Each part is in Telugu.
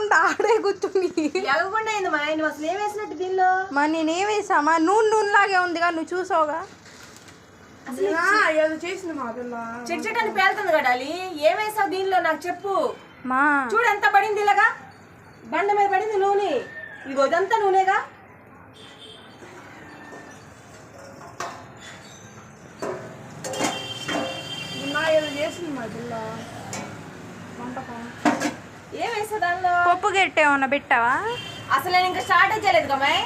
ఎగకుండా ఆడే కూర్చుని. ఎగకుండా అయింది మా ఆయన. అసలు ఏం వేసినట్టు దీనిలో? మరి నేనేం వేసామా నూనె నూనె లాగే ఉందిగా నువ్వు చూసావుగా? ఏదో చేసింది మా పిల్ల. చిట్చిటని పేలుతుంది కడాలి ఏం వేసావు దీనిలో నాకు చెప్పు. మా చూడు ఎంత పడింది ఇలాగా? బండ మీద పడింది నూనె. ఇగో ఇదంతా నూనెగా? చేసింది మా పిల్ల. వంటకం. దానిలో పప్పు గట్టి ఏమన్నా పెట్టావా? అసలు నేను ఇంకా స్టార్ట్ చేయలేదు కమ్మాయి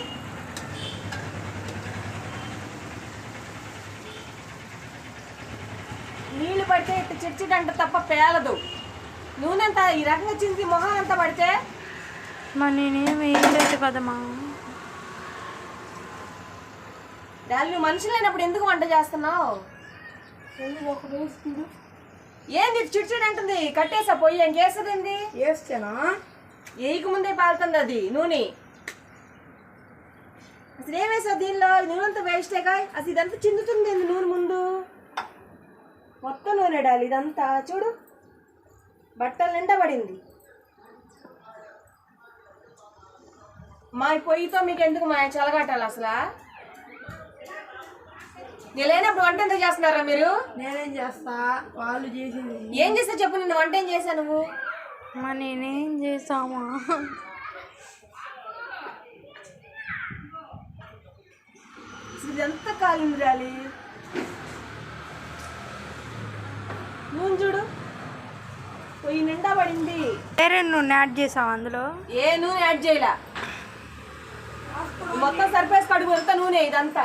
నీళ్ళు పడితే ఇట్లా చిట్చిటంట తప్ప పేలదు. నూనె అంతా ఈ రకంగా చింది మొహం అంతా పడితే? మరి నేనేం వేయలేదు కదమ్మా. దాని నువ్వు మనుషులు లేనప్పుడు ఎందుకు వంట చేస్తున్నావు? ఏంది చిట్చిడు అంటుంది? కట్టేసా పొయ్యి ఇంకేస్తుంది ఏంది? వేస్తేనా ఏయికి ముందే పాలుతుంది అది నూనె. అసలు ఏం వేసావు దీనిలో? నూనె అంతా వేస్టేగా అసలు ఇదంతా చిందుతుంది ఏంది నూనె ముందు? మొత్తం నూనె డాలి ఇదంతా చూడు. బట్టలు నిండా పడింది. మా పొయ్యితో మీకు ఎందుకు మా చలగట్టాలి అసలు? నేను లేనప్పుడు వంట ఎందుకు చేస్తున్నారా మీరు? నేనేం చేస్తా? వాళ్ళు చేసింది. ఏం చేస్తా చెప్పు నిన్ను వంట ఏం చేశా నువ్వు? నేనేం చేసామా ఇదంతా కాలింది రాలి? నూనె చూడు. పొయ్యి నిండా పడింది. వేరే నూనె యాడ్ చేసావు అందులో? ఏ నూనె యాడ్ చేయలా? మొత్తం సర్ఫేస్ కడుగు నూనె ఇదంతా?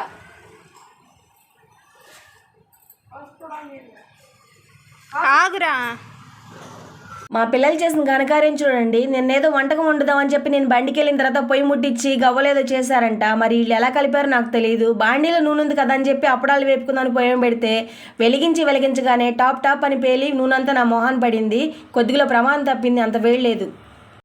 ఆగురా. మా పిల్లలు చేసిన ఘనకార్యం చూడండి. నిన్నేదో వంటకం వండుదామని చెప్పి నేను బండికి వెళ్ళిన తర్వాత పొయ్యి ముట్టించి గవ్వలేదో చేశారంట. మరి వీళ్ళు ఎలా కలిపారో నాకు తెలియదు బాండీలో నూనె ఉంది కదా అని చెప్పి అప్పడాలు వేపుకుందామని పొయ్యం పెడితే వెలిగించి వెలిగించగానే టాప్ టాప్ అని పేలి నూనె అంతా నా మొహాన్ పడింది. కొద్దిగా ప్రమాదం తప్పింది. అంత వేయలేదు